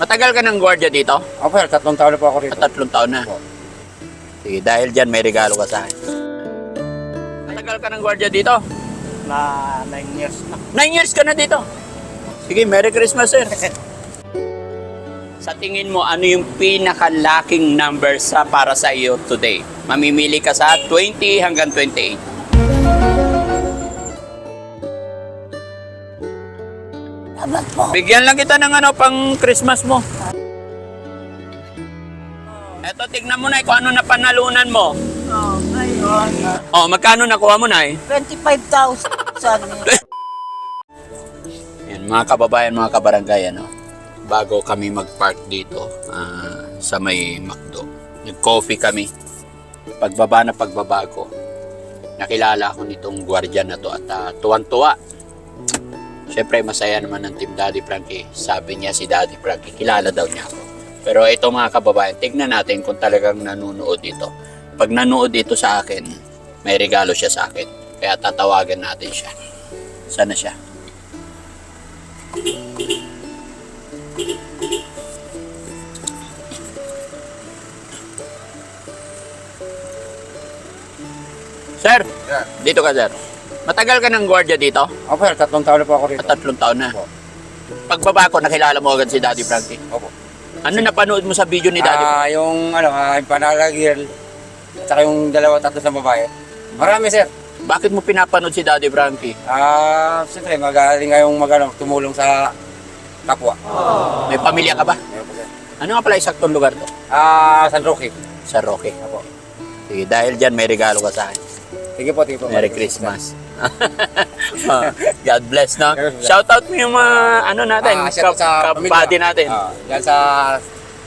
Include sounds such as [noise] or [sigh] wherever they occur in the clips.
Matagal ka ng gwardiya dito? Opo sir, tatlong taon na po ako rito. At tatlong taon na. Opo. Sige, dahil dyan may regalo ka sa akin. Matagal ka ng gwardiya dito? Na 9 years na. Nine years ka na dito. Sige, Merry Christmas, sir. [laughs] Sa tingin mo, ano yung pinakalaking number sa para sa iyo today? Mamimili ka sa 20 hanggang 28. Salamat po. Bigyan lang kita ng ano pang Christmas mo. Eto, tignan mo na kung ano na panalunan mo. Oh, ngayon, Oh, magkano nakuha mo na 25,000. Saan yun? Yan, mga kababayan, mga kabarangay, ano, bago kami mag-park dito ah, sa may McDo, nag-coffee kami. Pagbaba na pagbaba ko, nakilala ko nitong gwardiya na to at ah, tuwan-tuwa. Siyempre, masaya naman ng Team Daddy Frankie. Sabi niya si Daddy Frankie, kilala daw niya ako. Pero ito mga kababayan, tignan natin kung talagang nanonood dito. Pag nanood dito sa akin, may regalo siya sa akin. Kaya tatawagan natin siya. Sana siya? Sir, Sir. dito ka sir. Matagal ka ng gwardiya dito? Opo sir, tatlong taon na po ako rito. At tatlong taon na. Opo. Pagbaba ko, nakilala mo agad si Daddy Frankie. Opo. Ano napanood mo sa video ni Daddy? Ah, yung ano, ah, yung Panala Girl, at saka yung dalawa tatlo sa babae. Marami sir. Bakit mo pinapanood si Daddy Frankie? Ah, siyempre magaling ngayong magano tumulong sa kapwa. May pamilya ka ba? Po, sir. Ano nga pala isaktong lugar to? Ah, San Roque. Sa Roque. Opo. Sige, dahil dyan may regalo ka sa akin. Sige po, sige po. Merry Christmas. Ah, [laughs] God bless, no? Shout out mo yung mga ano natin, Ah, shout out sa pamilya. kapatid natin. Ah, yan sa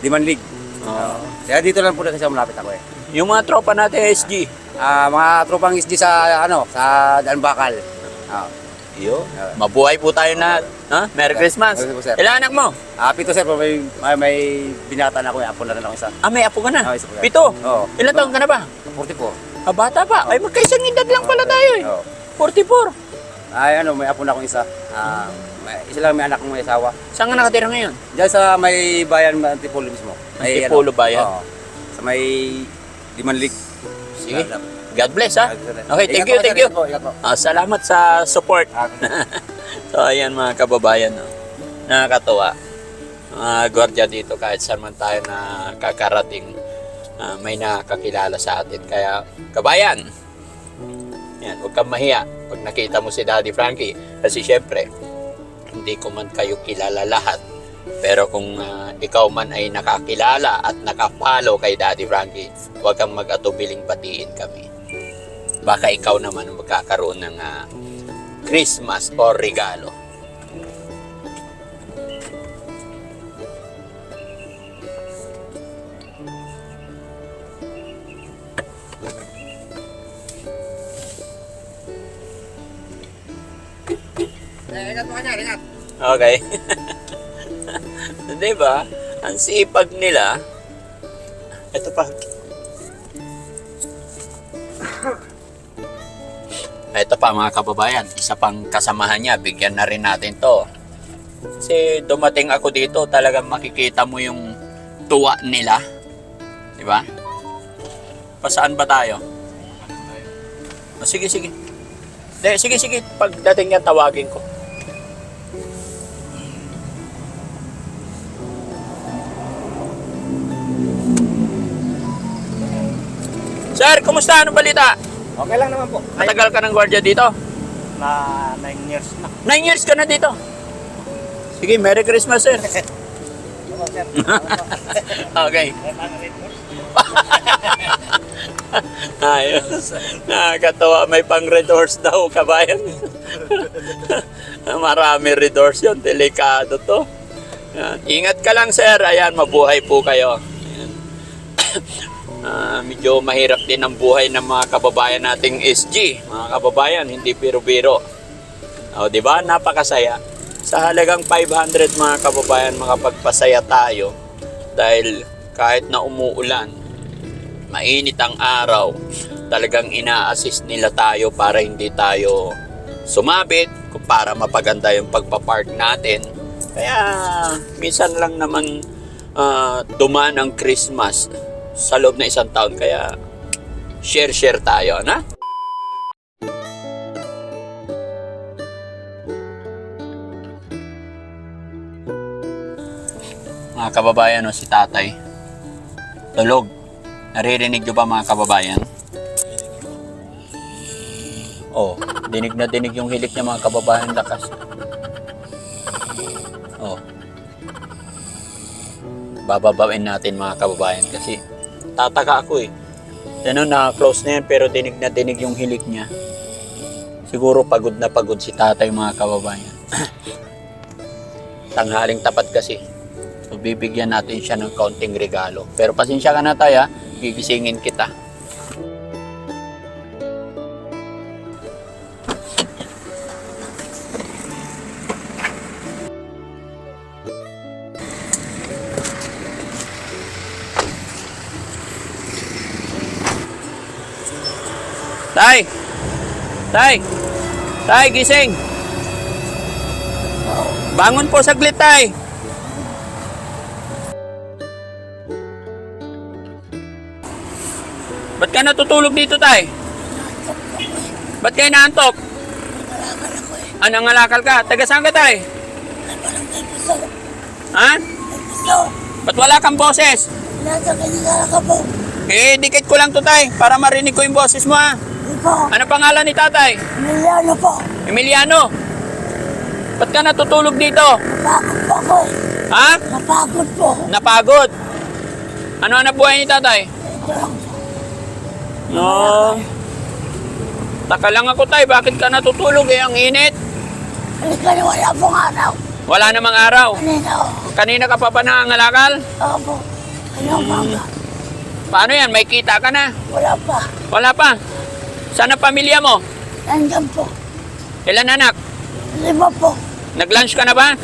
Diman League. Ah. Kaya dito lang po na kasi malapit ako eh. yung mga tropa natin, SG. Ah, mga tropang isdi sa ano, sa Danbakal. Ah, Yo. Mabuhay po tayo na. Ha? Merry Christmas. Merry Christmas, sir. Ilan anak mo? ah pito sir, may, may, may binata na ako, eh. apo na rin ako isa. Ah, may apo ka na. Ah, isa po yan. Pito. Oo. Ilan taon ka na ba? 44. Ah, bata pa. Ay, magkaisang edad lang pala tayo eh. Oo. 44. Ay ano, may apo na akong isa. Ah, may, isa lang may anak kong may asawa. Saan ka nakatira ngayon? Diyan sa may bayan Antipolo mismo. May, Antipolo bayan? Oo. sa may Diman League. Sige. Ah, God bless ha. Okay, thank you, thank you. Ah, salamat sa support. Ah, [laughs] So, ayan mga kababayan. No? Nakakatuwa. Mga gwardiya dito kahit saan man tayo na kakarating, ah, may nakakilala sa atin. Kaya, kabayan, yan, huwag kang mahiya pag nakita mo si Daddy Frankie. Kasi syempre, hindi ko man kayo kilala lahat. Pero kung ah, ikaw man ay nakakilala at nakapalo kay Daddy Frankie, huwag kang mag-atubiling batiin kami. Baka ikaw naman magkakaroon ng ah, Christmas or regalo. Ingat po kanya, ingat. Okay. [laughs] Di ba? Ang sipag nila. Ito pa. [coughs] Ito pa mga kababayan, isa pang kasamahan niya, bigyan na rin natin to. Kasi dumating ako dito, talagang makikita mo yung tuwa nila. Di ba? Pasaan ba tayo? O, sige, sige. De, sige, sige. Pagdating niya, tawagin ko. Sir, kumusta? Ano balita? Okay lang naman po. Matagal ka ng gwardiya dito? Na 9 years na. Nine years ka na dito. Sige, Merry Christmas, sir. [laughs] [laughs] Okay. [laughs] Ayos. Nakakatawa. May pang red horse daw, kabayan. Marami red horse yun. Delikado to. Yan. Ingat ka lang, sir. Ayan, mabuhay po kayo. Ah, medyo mahirap din ang buhay ng mga kababayan nating SG. Mga kababayan, hindi biro-biro. O, di ba? Napakasaya. Sa halagang 500 mga kababayan, makapagpasaya tayo dahil kahit na umuulan, mainit ang araw, talagang ina-assist nila tayo para hindi tayo sumabit, para mapaganda yung pagpapark natin. Kaya minsan lang naman ah, dumaan ang Christmas sa loob na isang taon. Kaya share-share tayo, na? Mga kababayan, no, si tatay. Tulog. Naririnig nyo ba mga kababayan? Oh, dinig na dinig yung hilik niya mga kababayan lakas. Oh. Bababawin natin mga kababayan kasi tataka ako eh. Ano na close na yan pero dinig na dinig yung hilik niya. Siguro pagod na pagod si tatay mga kababayan. [clears throat] Tanghaling tapat kasi. So bibigyan natin siya ng kaunting regalo. Pero pasensya ka na tayo ha. Gigisingin kita. Tay! Tay! Tay, gising! Bangon po saglit, tay! Ba't ka natutulog dito, tay? Ba't kayo naantok? Ah, nangalakal ka? Taga saan ka, tay? Ha? Ba't wala kang boses? Nasa kanila ka po. Eh, dikit ko lang to, tay, para marinig ko yung boses mo, ha? Po. Ano pangalan ni tatay? Emiliano po. Emiliano. Ba't ka natutulog dito? Napagod po ako eh. Ha? Napagod po. Napagod. Ano ang buhay ni tatay? Ito lang po. No. Taka lang ako tay, bakit ka natutulog eh? Ang init. Halika na wala pong araw. Wala namang araw. Kanina o. Kanina ka pa ba nangangalakal? Opo. Ano umaga? Paano yan? May kita ka na? Wala pa. Wala pa. Saan ang pamilya mo? Nandyan po. Ilan anak? Lima po. Nag-lunch ka na ba?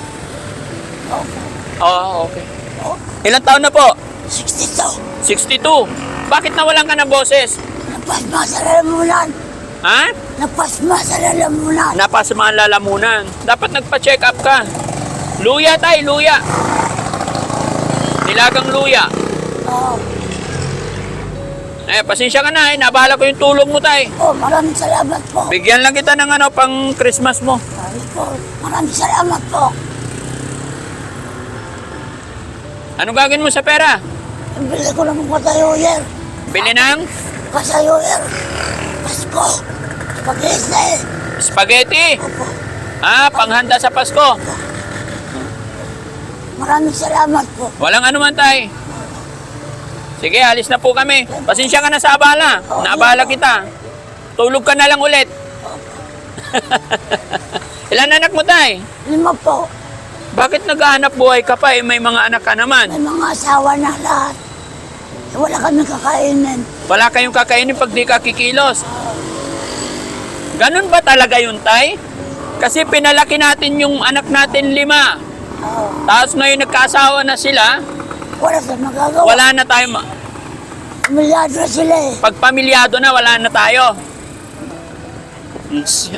Opo. Oo, okay. Oh, Ilan taon na po? 62. 62. Bakit nawalan ka ng boses? Napasma sa lalamunan. Ha? Napasma sa lalamunan. Napasama ang lalamunan. Dapat nagpa-check up ka. Luya tay, luya. Nilagang luya. Oo. Eh, pasensya ka na eh. Nabahala ko yung tulong mo tay. Oh, maraming salamat po. Bigyan lang kita ng ano pang Christmas mo. Sabi po, maraming salamat po. Anong gagawin mo sa pera? Bili ko ng kasayuyer. Bili ng Kasayuyer. Pasko. Pag-isne. spaghetti. Opo. Ah, panghanda sa Pasko. Maraming salamat po. Walang anuman tay. Sige, alis na po kami. Pasensya ka na sa abala. Naabala kita. Tulog ka na lang ulit. [laughs] Ilan anak mo tay? Lima po. Bakit naghahanap buhay ka pa eh? May mga anak ka naman. May mga asawa na lahat. Eh, Wala kami kakainin. Wala kayong kakainin pag di ka kikilos. Ganun ba talaga yun, Tay? Kasi pinalaki natin yung anak natin lima. Tapos ngayon nagkaasawa na sila, Wala sa magagawa. wala na tayo. ma- Milyado na sila eh. Pag pamilyado na, wala na tayo.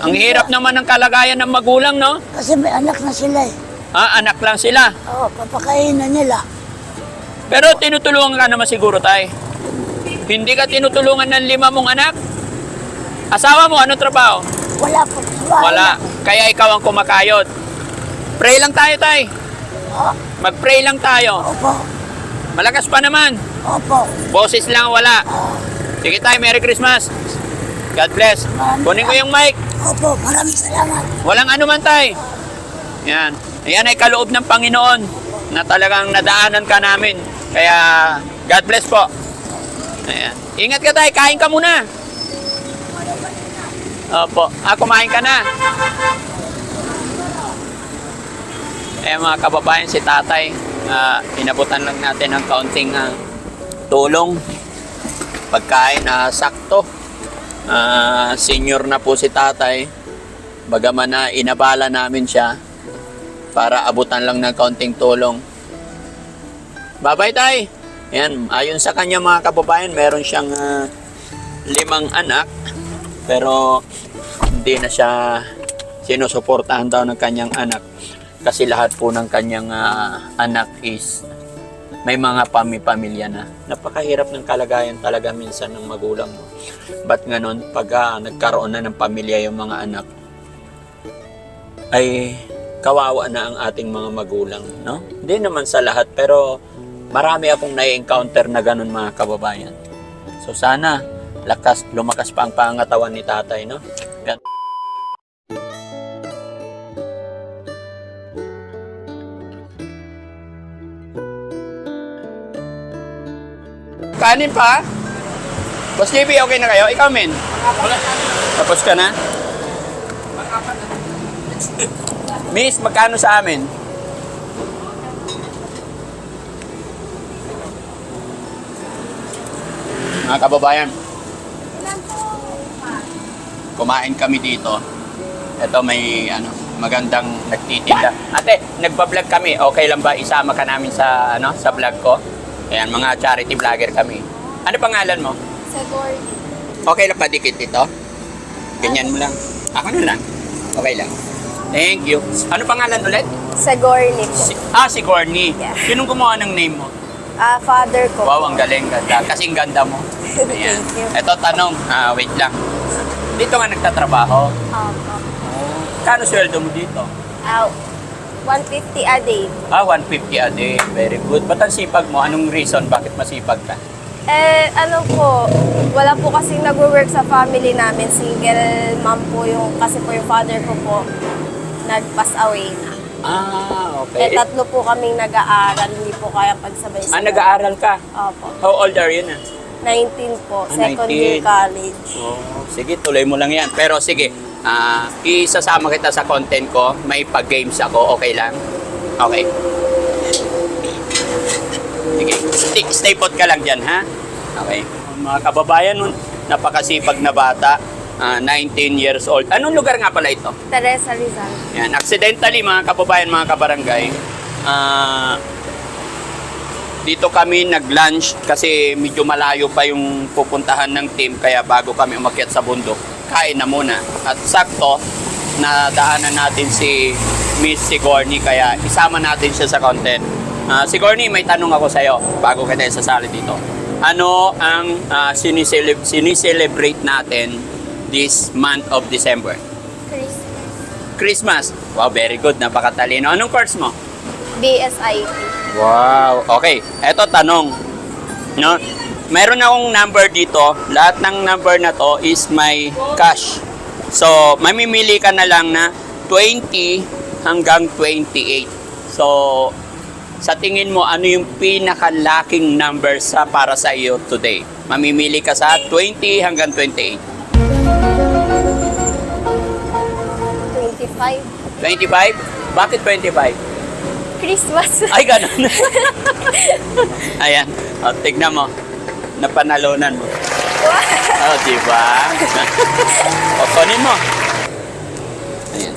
Ang hirap naman ng kalagayan ng magulang, no? Kasi may anak na sila eh. Ah, anak lang sila. Oo, papakainan nila. Pero tinutulungan ka naman siguro, Tay. Hindi ka tinutulungan ng lima mong anak? Asawa mo, ano trabaho? Wala po. Wala. Kaya ikaw ang kumakayod. Pray lang tayo, tay. Oo. Mag-pray lang tayo. Opo. Malakas pa naman. Opo. Boses lang wala. Sige tayo, Merry Christmas. God bless. Kunin ko yung mic. Opo. Maraming salamat. Walang anuman, tay. Yan. Yan ay kaloob ng Panginoon na talagang nadaanan ka namin. Kaya, God bless po. Ayan. Ingat ka, tay. Kain ka muna. Opo. Ah, kumain ka na. Eh mga kababayan, si tatay, ah, inabutan lang natin ng kaunting ah, tulong. Pagkain na sakto. Ah, senior na po si tatay. Bagaman na inabala namin siya para abutan lang ng kaunting tulong. Babay tay! Yan, ayon sa kanya mga kababayan, meron siyang ah, limang anak. Pero hindi na siya sinusuportahan daw ng kanyang anak. Kasi lahat po ng kanyang ah, anak is may mga pami-pamilya na. Napakahirap ng kalagayan talaga minsan ng magulang mo. Ba't ganon, pag ah, nagkaroon na ng pamilya yung mga anak, ay kawawa na ang ating mga magulang, no? Hindi naman sa lahat, pero marami akong na-encounter na ganun mga kababayan. So sana, lakas, lumakas pa ang pangatawan ni tatay, no? Gan- Kanin pa? Boss JB, okay na kayo? Ikaw, men? Tapos ka na? Miss, magkano sa amin? Mga kababayan, kumain kami dito. Ito may ano, magandang nagtitinda. Ate, nagba-vlog kami. Okay lang ba isama ka namin sa ano, sa vlog ko? Ayan, mga charity vlogger kami. Ano pangalan mo? Sa Gordy. Okay lang pa dikit ito? Ganyan mo lang. Ako na lang. Okay lang. Thank you. Ano pangalan ulit? Sa Gordy po. Si, ah, si Corny. Yeah. Sinong gumawa ng name mo? Ah, father ko. Wow, ang galing. Ganda. Kasing ganda mo. [laughs] Ayan. Thank you. Ito, tanong. Ah, wait lang. Dito nga nagtatrabaho. Opo. Kano sweldo mo dito? Ah, 150 a day. Ah, 150 a day. Very good. Ba't ang sipag mo? Anong reason? Bakit masipag ka? Eh, ano po, wala po kasing nag-work sa family namin. Single mom po yung, kasi po yung father ko po, nag-pass away na. Ah, Eh, okay. tatlo po kaming nag-aaral, hindi po kaya pagsabay-sabay. ah, nag-aaral ka? Opo. How old are you na? 19 po, Ah, second 19. year college. Oh, sige, tuloy mo lang yan. Pero sige, ah, isasama kita sa content ko. May pag-games ako, okay lang? Okay. Sige, stay, stay put ka lang dyan, ha? Okay. Mga kababayan, napakasipag na bata. ah, 19 years old. Anong lugar nga pala ito? Teresa Rizal. Yan, accidentally mga kababayan, mga kabarangay, ah, dito kami nag-lunch kasi medyo malayo pa yung pupuntahan ng team kaya bago kami umakyat sa bundok, kain na muna. At sakto, nadaanan natin si Miss Sigourney kaya isama natin siya sa content. Ah, Sigourney, may tanong ako sa'yo bago kita sasali dito. Ano ang ah, sinisele- sinicelebrate natin this month of December? Christmas. Christmas. Wow, very good. Napakatalino. Anong course mo? BSIT. Wow. Okay. Eto tanong. No? Meron akong number dito. Lahat ng number na to is my cash. So, mamimili ka na lang na 20 hanggang 28. So, sa tingin mo, ano yung pinakalaking number sa para sa iyo today? Mamimili ka sa 20 hanggang 28. 25. 25? Bakit 25? Christmas. Ay, ganun. [laughs] Ayan. O, tignan mo. Napanalunan mo. Wow. Oh, di ba? [laughs] o, kunin mo. Ayan.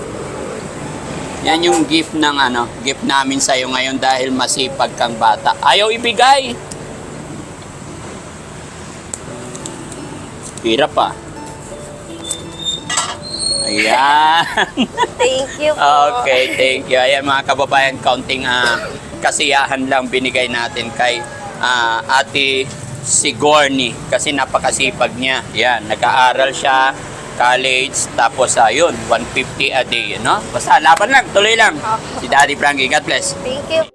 Yan yung gift ng ano, gift namin sa iyo ngayon dahil masipag kang bata. Ayaw ibigay. Hirap pa. Ayan. [laughs] Thank you po. Okay, thank you. Ayan mga kababayan, counting ah, kasiyahan lang binigay natin kay ah, Ate Sigourney kasi napakasipag niya. Yan, nag-aaral siya, college, tapos ayun, 150 a day, no? Basta laban lang, tuloy lang. Si Daddy Frankie, God bless. Thank you.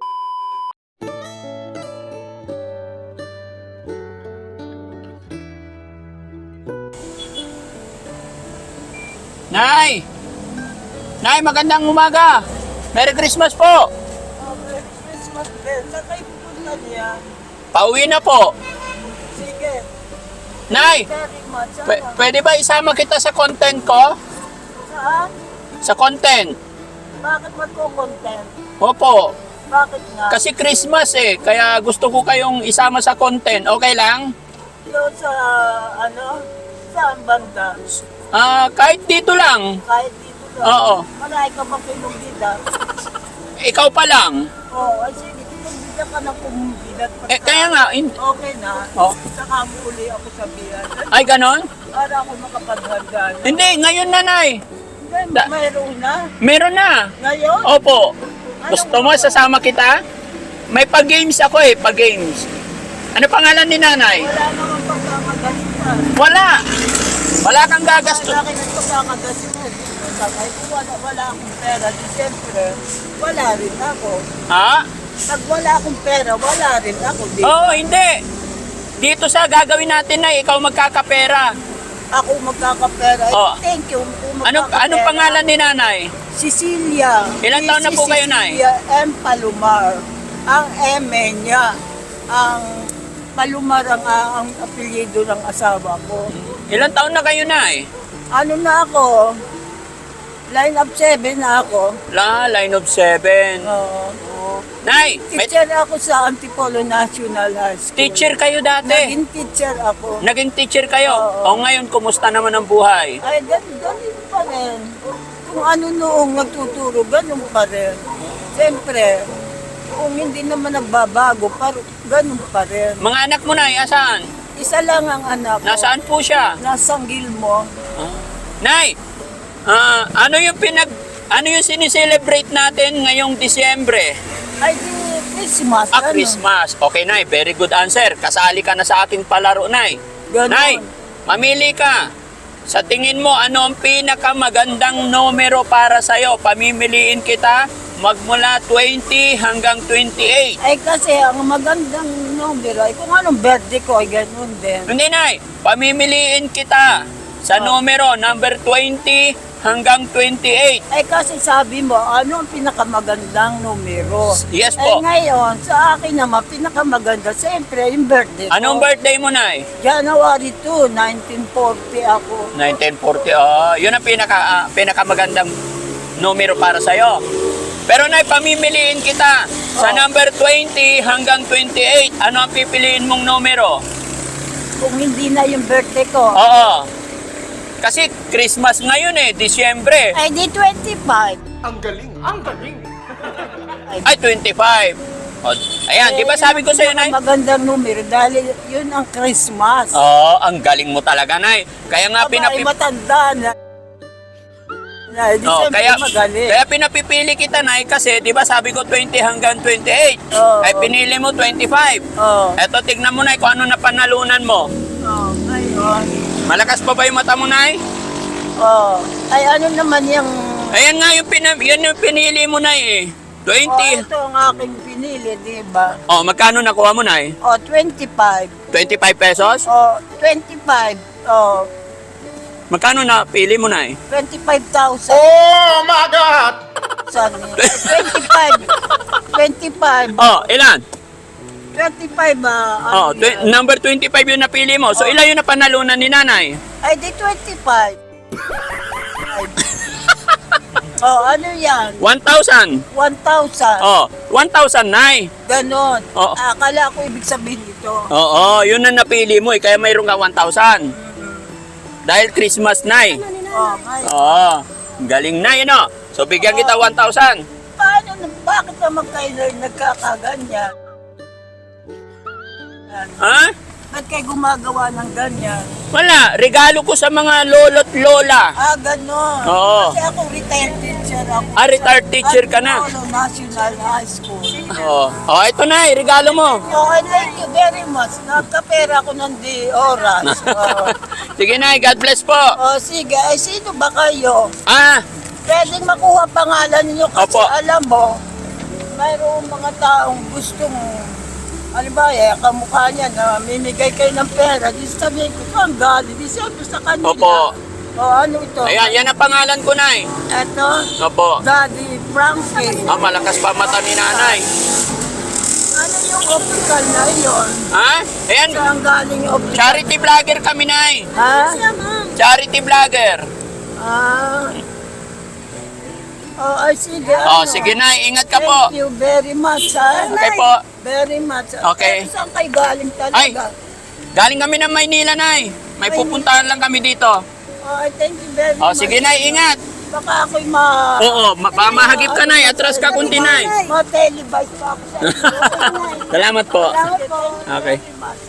Nay! Nay, magandang umaga! Merry Christmas po! Christmas din. Saan kayo pupunta niya? Pauwi na po! Nay! P- pwede ba isama kita sa content ko? Saan? Sa content? Bakit magko-content? Opo. Bakit nga? Kasi Christmas eh, kaya gusto ko kayong isama sa content. Okay lang? Doon sa, ano? Saan banda? Ah, kahit dito lang. Kahit dito lang. Oo. Marami ka bang kinumbida? Ikaw pa lang. Oo. ay sige. Kinumbida ka ng kumbida. Eh, kaya nga, in- Okay na. Oh. Saka uli ako sabihan. ay ganon? Para ako makapaghanda na. Hindi, ngayon na, Nay. Hindi, Da- mayroon na. Meron na. Ngayon? Opo. Gusto mo, sasama kita? May pag-games ako eh, pag-games. Ano pangalan ni nanay? Wala naman pagkakagasitan. Wala. Wala kang gagastos. Wala. Sakay ko wala, wala akong pera. Di siyempre, wala rin ako. Ha? Pag wala akong pera, wala rin ako. Di Oo, hindi. Dito sa gagawin natin na ikaw magkakapera. ako magkakapera. Oh. Thank you. kung Anong, magkakapera. anong pangalan ni nanay? Cecilia. Ilang taon na po kayo, Nay? Cecilia M. Palumar. Ang M niya, ang Palumar ang, ang apelyido ng asawa ko. Ilang taon na kayo, nay? Ano na ako? Line up 7 na ako. La, line of seven. Oo. Nay, may Teacher ako sa Antipolo National High School. teacher kayo dati. Naging teacher ako. Naging teacher kayo. Oo. O ngayon, kumusta naman ang buhay? Ay, ganun, ganun pa rin. Kung ano noong nagtuturo, ganun pa rin. Siyempre, kung hindi naman nagbabago, par ganun pa rin. Mga anak mo, nay, asaan? Isa lang ang anak ko. Nasaan po siya? Nasang Gilmo. Nay, ah, ano yung pinag... Ano yung sinicelebrate natin ngayong Disyembre? Ay, Christmas. Ah, ano? Christmas. Okay, Nay. Very good answer. Kasali ka na sa aking palaro, Nay. Ganon. Nay, mamili ka. Sa tingin mo, ano ang pinakamagandang numero para sa'yo? Pamimiliin kita magmula 20 hanggang 28. Ay, kasi ang magandang numero, ay kung anong birthday ko, ay ganun din. Hindi, Nay. Pamimiliin kita sa numero number 20 hanggang 28. Ay, kasi sabi mo, ano ang pinakamagandang numero? Yes Ay, po. ngayon, sa akin naman, pinakamaganda, siyempre, yung birthday ko. Anong birthday mo, Nay? January 2, 1940 ako. 1940. Oh, yun ang pinaka ah, pinakamagandang numero para sa Pero nay pamimiliin kita sa Oh. number 20 hanggang 28. Ano ang pipiliin mong numero? Kung hindi na yung birthday ko, Oo. Kasi Christmas ngayon eh, Disyembre. ay di 25. Ay, 25. O, ayan, di ba sabi ko sa'yo, Nay? Magandang numero dahil yun ang Christmas. Oo, ang galing mo talaga, Nay. Kaya nga Aba, ay pinapip... matanda na. Na, di Oh, siyempre kaya, magaling. kaya pinapipili kita, Nay, kasi di ba sabi ko 20 hanggang 28. Oo. Ay pinili mo 25. oh, Eto, tignan mo, Nay, kung ano na panalunan mo. oh, ngayon. Malakas pa ba yung mata mo, Nay? Oh, ay ano naman yung... Ayan nga yung, pina, yan yung pinili mo, Nay, eh. Oh, 20. ito ang aking pinili, di ba? Oh, magkano nakuha mo, Nay? Oh, 25. 25 pesos? Oh, 25. Oh, Magkano na pili mo, Nay? 25,000. Oh my God! 25. 25. [laughs] Oh, ilan? 25 ah. Oh, ano tw- yan? number 25 yung napili mo. So, ilan yung napanalunan ni Nanay? Ay, di 25. oh, ano yan? 1,000. 1,000. Oh, 1,000, Nay. Ganon. Oo. Akala ko ibig sabihin ito. Oo, yun ang napili mo eh. Kaya mayroon ka 1,000. Dahil Christmas, Nay. Oh, ngayon. Oo. Galing na yun, oh. So, bigyan kita 1,000. Paano, na- bakit naman kayo nagkakaganyan? Ha? Ba't kayo gumagawa ng ganyan? Wala. Regalo ko sa mga lolo't lola. Ah, ganon. Oo. Kasi ako retired teacher ako. Ah, retired teacher ka na. Antipolo National High School. Oo. Oh, ito na, regalo mo. Okay, thank you very much. Nagkapera ko ng di oras. Oo. [laughs] Sige na, God bless po. oh, sige, ay sino ba kayo? Ah, Pwedeng makuha pangalan niyo kasi Opo. alam mo, mayroong mga taong gustong ba, eh, kamukha niya na mimigay kayo ng pera. Di sabihin ko, saan galing? Di siyempre sa kanila. Opo. O ano ito? ayan, yan ang pangalan ko, Nay. Ito, Opo. Daddy Frankie. Ah, malakas pa mata ni nanay. Ano yung optical na yun? Ha? Ayan, Saan galing yung optical? charity vlogger kami, Nay. Ha? Charity vlogger. Ah. Oh, ay sige. Oh, ano? sige, Nay. Ingat ka po. Thank you very much, ha? Okay po. Very much. Okay. Pero saan kayo galing Ay. talaga? Galing kami ng Maynila, Nay. May pupuntahan lang kami dito. Oh, thank you very Oh, much. sige, Nay. Ingat. Baka ako'y ma... Oo, ma- pamahagip ka, Nay. Atras ka kunti, Nay. Ma-televise pa ako sa inyo. Salamat po. Salamat po. Okay. Very much?